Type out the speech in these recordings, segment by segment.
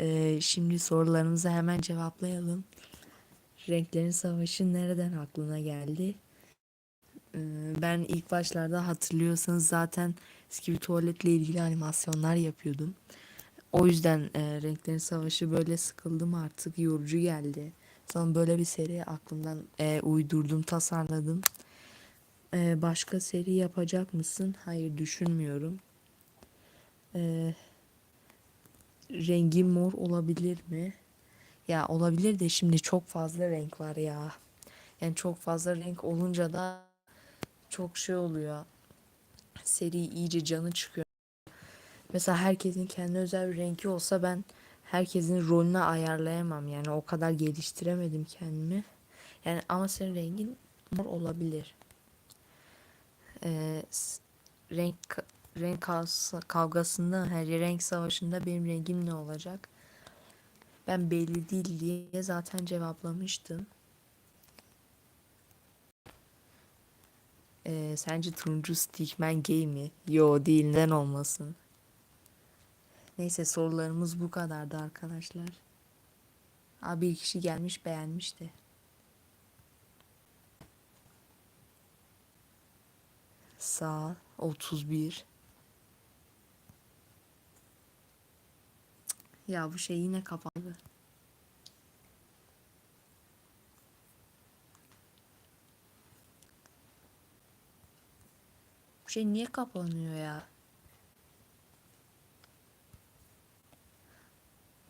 Ee, şimdi sorularımızı hemen cevaplayalım. Renklerin Savaşı nereden aklına geldi? Ee, ben ilk başlarda hatırlıyorsanız zaten eski tuvaletle ilgili animasyonlar yapıyordum. O yüzden e, Renklerin Savaşı böyle sıkıldım artık yorucu geldi. Sonra böyle bir seri aklımdan e, uydurdum, tasarladım. E, başka seri yapacak mısın? Hayır düşünmüyorum. E, rengi mor olabilir mi? Ya olabilir de şimdi çok fazla renk var ya. Yani çok fazla renk olunca da çok şey oluyor. Seri iyice canı çıkıyor. Mesela herkesin kendi özel bir rengi olsa ben herkesin rolünü ayarlayamam. Yani o kadar geliştiremedim kendimi. Yani ama senin rengin mor olabilir. Ee, renk renk kavgası- kavgasında her renk savaşında benim rengim ne olacak? Ben belli değil diye zaten cevaplamıştım. Ee, sence turuncu stickman gay mi? Yo değil neden olmasın? Neyse sorularımız bu kadardı arkadaşlar. Abi bir kişi gelmiş beğenmişti. Sağ 31. Ya bu şey yine kapalı. Bu şey niye kapanıyor ya?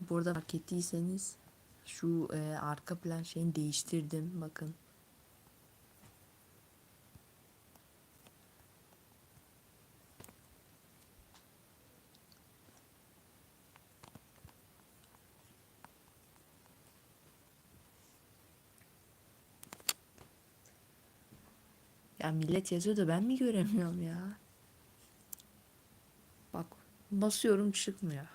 Burada fark ettiyseniz şu e, arka plan şeyini değiştirdim bakın. Ya millet yazıyor da ben mi göremiyorum ya? Bak basıyorum çıkmıyor.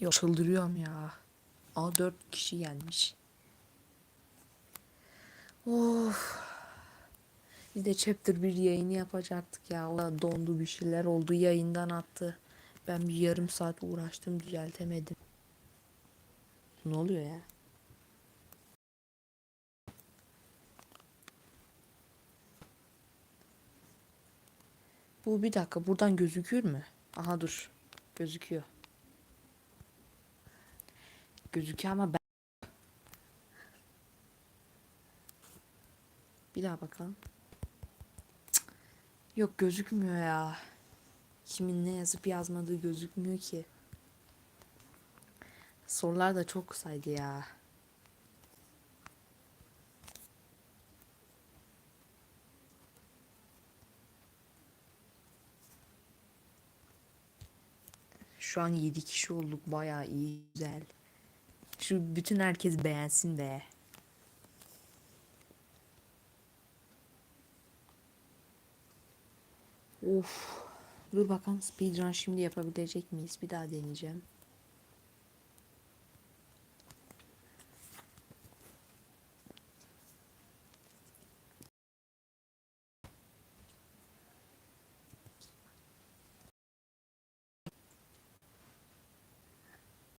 Yok çıldırıyorum ya. Aa dört kişi gelmiş. Of. Bir de chapter bir yayını yapacaktık ya. O da dondu bir şeyler oldu yayından attı. Ben bir yarım saat uğraştım düzeltemedim. Ne oluyor ya? Bu bir dakika buradan gözükür mü? Aha dur. Gözüküyor. Gözüküyor ama ben... Bir daha bakalım. Yok gözükmüyor ya. Kimin ne yazıp yazmadığı gözükmüyor ki. Sorular da çok kısaydı ya. Şu an 7 kişi olduk. Bayağı iyi, güzel. Şu bütün herkes beğensin be. Of. Dur bakalım speedrun şimdi yapabilecek miyiz? Bir daha deneyeceğim.